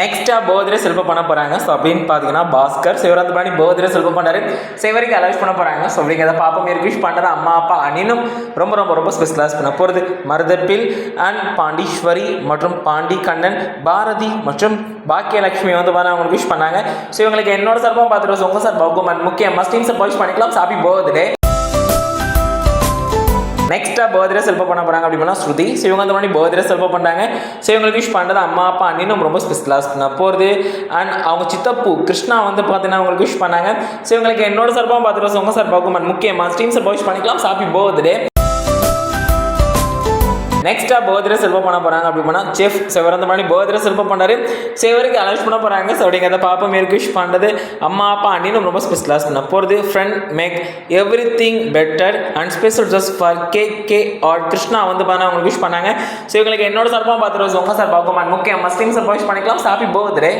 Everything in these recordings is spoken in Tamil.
நெக்ஸ்ட்டாக போதிரே செல்வம் பண்ண போகிறாங்க ஸோ அப்படின்னு பார்த்தீங்கன்னா பாஸ்கர் சிவராத் பாணி போதிரே செல்வம் பண்ணாரு சிவரிக்கு அலவுஸ் பண்ண போகிறாங்க ஸோ அப்படிங்கிறத பாப்பா ரிக்வெஸ்ட் பண்ணுறது அம்மா அப்பா அனிலும் ரொம்ப ரொம்ப ரொம்ப ஸ்பெஷலாக பண்ண போகிறது மருதப்பில் அண்ட் பாண்டீஸ்வரி மற்றும் பாண்டி கண்ணன் பாரதி மற்றும் பாக்கியலட்சுமி வந்து பாருங்க அவங்களுக்கு விஷ் பண்ணாங்க. ஸோ இவங்களுக்கு என்னோட சார்பாக பார்த்துட்டு உங்கள் சார் பகுமன் முக்கிய மஸ்டிங் சார் பண்ணிக்கலாம். சாப்பி பர்த்டே நெக்ஸ்ட்டாக பர்த்டே செல்ஃபம் பண்ண போகிறாங்க அப்படின்னா ஸ்ருதி. ஸோ இவங்க அந்த மாதிரி பர்த்டே செல்ஃபம் பண்ணுறாங்க ஸோ இவங்களுக்கு விஷ் பண்ணுறது அம்மா அப்பா அண்ணினும் ரொம்ப ஸ்பெஷலாக பண்ண போகிறது அண்ட் அவங்க சித்தப்பு கிருஷ்ணா வந்து பார்த்தீங்கன்னா அவங்களுக்கு விஷ் பண்ணாங்க. ஸோ இவங்களுக்கு என்னோட சார்பாக பார்த்துட்டு உங்க சார் பகுமன் முக்கியமாக ஸ்டீம் சார் விஷ் பண்ணிக்கலாம். ஹாப்பி பர்த்டே நெக்ஸ்ட்டாக பர்த்டே செல்வம் பண்ண போகிறாங்க அப்படி போனால் செஃப் சிவரந்த மாதிரி பர்த்டே செல்வம் பண்ணாரு செவருக்கு அலர்ஜ் பண்ண போகிறாங்க ஸோ அப்படிங்கிறத பாப்பா மேற்கு விஷ் பண்ணுறது அம்மா அப்பா அண்ணினும் ரொம்ப ஸ்பெஷலாக பண்ண போகிறது friend make everything better and special just for K K R Krishna வந்து பார்த்தா அவங்களுக்கு விஷ் பண்ணாங்க. ஸோ இவங்களுக்கு என்னோட சார்பாக பார்த்துருவோம் உங்க சார் பார்க்கும் முக்கியம் மஸ்லிம் சார் விஷ் பண்ணிக்கலாம் ஹாப்பி பர்த்டே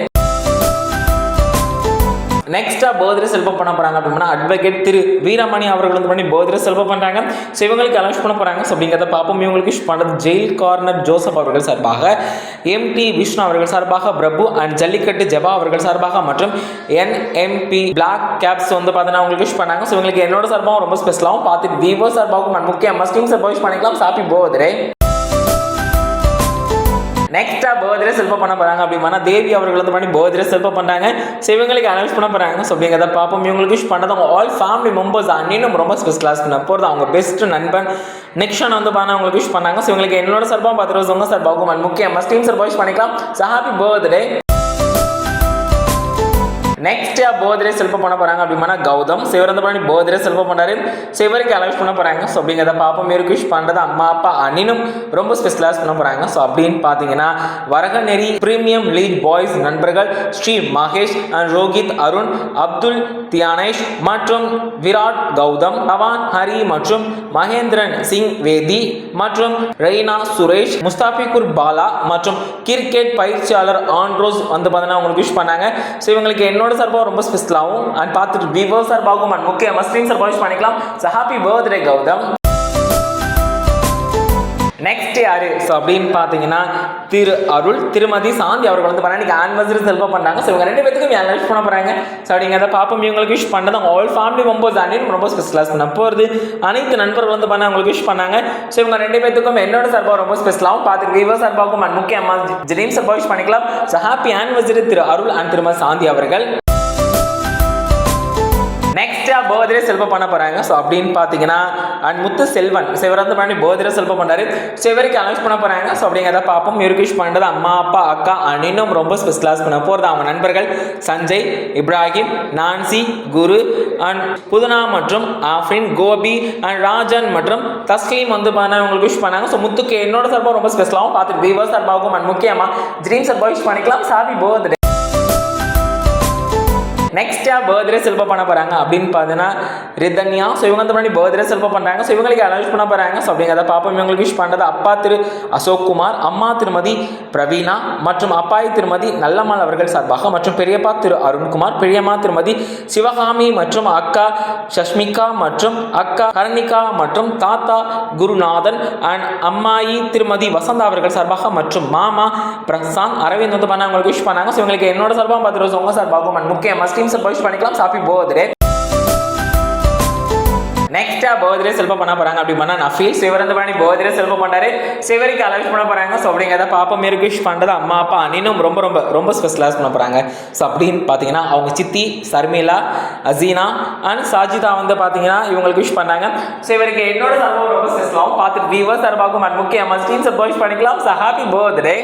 நெக்ஸ்ட்டாக பர்த்டே செல்வம் பண்ண போகிறாங்க அப்படின்னா அட்வொகேட் திரு வீரமணி அவர்கள் வந்து பண்ணி பர்த்டே செல்வம் பண்ணுறாங்க ஸோ இவங்களுக்கு அலௌன்ஸ் பண்ண போகிறாங்க ஸோ அப்படிங்கிறத பார்ப்போம். இவங்களுக்கு விஷ் பண்ணுறது ஜெயில் கார்னர் ஜோசப் அவர்கள் சார்பாக எம்டி விஷ்ணு அவர்கள் சார்பாக பிரபு அண்ட் ஜல்லிக்கட்டு ஜபா அவர்கள் சார்பாக மற்றும் என்எம்பி பிளாக் கேப்ஸ் வந்து பார்த்தீங்கன்னா அவங்களுக்கு விஷ் பண்ணாங்க. ஸோ இவங்களுக்கு என்னோட சார்பாகவும் ரொம்ப ஸ்பெஷலாகவும் பார்த்துட்டு விவோ சார்பாகவும் முக்கிய மஸ்டிங் சார் விஷ் பண்ணிக்கலாம். சாப்பி பர்த்டே நெக்ஸ்டா பர்த்டே செல்ஃபம் பண்ண போறாங்க அப்படின்னா தேவி அவர்கள் வந்து பண்ணி பர்த்டே செல்ஃபம் பண்றாங்க. ஸோ இவங்களுக்கு அனௌன்ஸ் பண்ண போறாங்க. ஸோ அப்படிங்கிறத பார்ப்போம். இவங்களுக்கு விஷ் பண்ணதவங்க ஆல் ஃபேமிலி மெம்பர்ஸ் அன்னினும் ரொம்ப ஸ்பெஷல் கிளாஸ் பண்ண போகிறது அவங்க பெஸ்ட் நண்பன். நெக்ஷன் வந்து பண்ண அவங்களுக்கு விஷ் பண்ணாங்க. ஸோ இவங்களுக்கு என்னோட சார்பாக பார்த்துட்டு உங்க சார் பகுமான் முக்கிய ஸ்டீம் சார் விஷ் பண்ணிக்கலாம். ஸோ ஹாப்பி பர்த்டே நெக்ஸ்ட் போதிரே செல்ப பண்ண போறாங்க அப்படின்னா கௌதம். சிவரந்த பண்ணி போதிரே செல்ஃபம் பண்ணாரு சிவருக்கு அலவுஸ் பண்ண போறாங்க. ஸோ அப்படிங்கிறத பாப்போம் மேற்கு விஷ் பண்றது அம்மா அப்பா அண்ணினும் ரொம்ப ஸ்பெஷலாஸ் பண்ண போறாங்க. ஸோ அப்படின்னு பார்த்தீங்கன்னா வரகநெறி பிரீமியம் லீட் பாய்ஸ் நண்பர்கள் ஸ்ரீ மகேஷ் அண்ட் ரோஹித் அருண் அப்துல் தியானேஷ் மற்றும் விராட் கௌதம் பவான் ஹரி மற்றும் மகேந்திரன் சிங் வேதி மற்றும் ரெய்னா சுரேஷ் முஸ்தாபிகுர் பாலா மற்றும் கிரிக்கெட் பயிற்சியாளர் ஆண்ட்ரோஸ் வந்து பார்த்தீங்கன்னா உங்களுக்கு விஷ் பண்ணாங்க. ஸோ இவங்களுக்கு என்னோட சார்பாக ரொம்ப ஸ்பெஷலாகவும் அண்ட் பார்த்துட்டு விவோ சார்பாகவும் அண்ட் முக்கிய மஸ்லிம் சார் பாலிஷ் பண்ணிக்கலாம். So happy birthday Gautam. Next யாரு ஸோ அப்படின்னு பார்த்தீங்கன்னா திரு அருள் திருமதி சாந்தி அவர்கள் வந்து பண்ணி இன்னைக்கு ஆனிவர்சரி செல்வம் பண்ணாங்க ஸோ இவங்க ரெண்டு பேத்துக்கும் யார் லைஃப் பண்ண போறாங்க? ஸோ அப்படிங்கிறத பாப்போம் இவங்களுக்கு விஷ் பண்ணது அவங்க ஆல் ஃபேமிலி மெம்பர்ஸ் அண்ட் ரொம்ப ஸ்பெஷலாக பண்ண போகிறது அனைத்து நண்பர்கள் வந்து பண்ண அவங்களுக்கு விஷ் பண்ணாங்க. ஸோ இவங்க ரெண்டு பேத்துக்கும் என்னோட சார்பாக ரொம்ப ஸ்பெஷலாகவும் பார்த்துருக்கு இவர் சர்பாவுக்கும் அண்ட் முக்கிய அம்மா விஷ் பண்ணிக்கலாம். ஸோ ஹாப்பி ஆனிவர்சரி திரு அருள் அண்ட் திருமதி சாந்தி அவர்கள். நெக்ஸ்டா பர்த்டே செல்வம் பண்ண போறாங்க. ஸோ அப்படின்னு பார்த்தீங்கன்னா அண்ட் முத்து செல்வன் சிவரந்து பண்ணி பர்த்டே செல்வம் பண்ணாரு சிவருக்கு அனௌன்ஸ் பண்ண போறாங்க. ஸோ அப்படிங்கிறத பார்ப்போம். இவருக்கு விஷ் பண்ணுறது அம்மா அப்பா அக்கா அண்ணினும் ரொம்ப ஸ்பெஷலாஸ் பண்ண போகிறது அவங்க நண்பர்கள் சஞ்சய் இப்ராஹிம் நான்சி குரு அண்ட் புதுனா மற்றும் ஆஃப்ரின் கோபி அண்ட் ராஜன் மற்றும் தஸ்லீம் வந்து பண்ண உங்களுக்கு விஷ் பண்ணாங்க. ஸோ முத்துக்கு என்னோட சார்பாக ரொம்ப ஸ்பெஷலாகவும் பார்த்துட்டு விவோ சார்பாகவும் அண்ட் முக்கியமாக ட்ரீம் சார்பாக விஷ் பண்ணிக்கலாம். சாபி பர்த்டே நெக்ஸ்ட்டாக பர்த்டே செல்ப பண்ண போகிறாங்க அப்படின்னு பார்த்தீங்கன்னா ரிதன்யா ஸோ இவங்க வந்து முன்னாடி பர்த்டே செல்ப பண்ணுறாங்க ஸோ இவங்களுக்கு அனௌன்ஸ் பண்ண போகிறாங்க ஸோ அப்படிங்கிறத பாப்போம் இவங்களுக்கு விஷ் பண்ணுறது அப்பா திரு அசோக் குமார் அம்மா திருமதி பிரவீனா மற்றும் அப்பாய் திருமதி நல்லம்மாள் அவர்கள் சார்பாக மற்றும் பெரியப்பா திரு அருண்குமார் பெரியம்மா திருமதி சிவகாமி மற்றும் அக்கா சஷ்மிகா மற்றும் அக்கா கரணிகா மற்றும் தாத்தா குருநாதன் அண்ட் அம்மாயி திருமதி வசந்தா அவர்கள் சார்பாக மற்றும் மாமா பிரசாந்த் அரவிந்த் வந்து பண்ண அவங்களுக்கு விஷ் பண்ணாங்க. ஸோ இவங்களுக்கு என்னோட சார்பாக பார்த்துருவோம் உங்க சார்பாகவும். And முக்கிய மஸ்டீம் சார் பண்ணிக்கலாம் ஹாப்பி பர்த்டே நெக்ஸ்டா பர்த்டே செல்ஃபம் பண்ண போறாங்க அப்படி பண்ணா நஃபீல் சிவரந்தபாணி பர்த்டே செல்ஃபம் பண்ணாரு சிவருக்கு அலௌன்ஸ் பண்ண போறாங்க. ஸோ அப்படிங்கிறத பாப்பா மேற்கு விஷ் பண்றது அம்மா அப்பா அண்ணினும் ரொம்ப ரொம்ப ரொம்ப ஸ்பெஷலாக பண்ண போறாங்க. ஸோ அப்படின்னு பார்த்தீங்கன்னா அவங்க சித்தி சர்மிளா அசீனா அண்ட் சாஜிதா வந்து பார்த்தீங்கன்னா இவங்களுக்கு விஷ் பண்ணாங்க. ஸோ இவருக்கு என்னோட சம்பவம் ரொம்ப ஸ்பெஷலாகவும் பார்த்துட்டு வியூவர் சார்பாகவும் and முக்கிய மஸ்டீன் சார் விஷ் பண்ணிக்கலாம். So happy birthday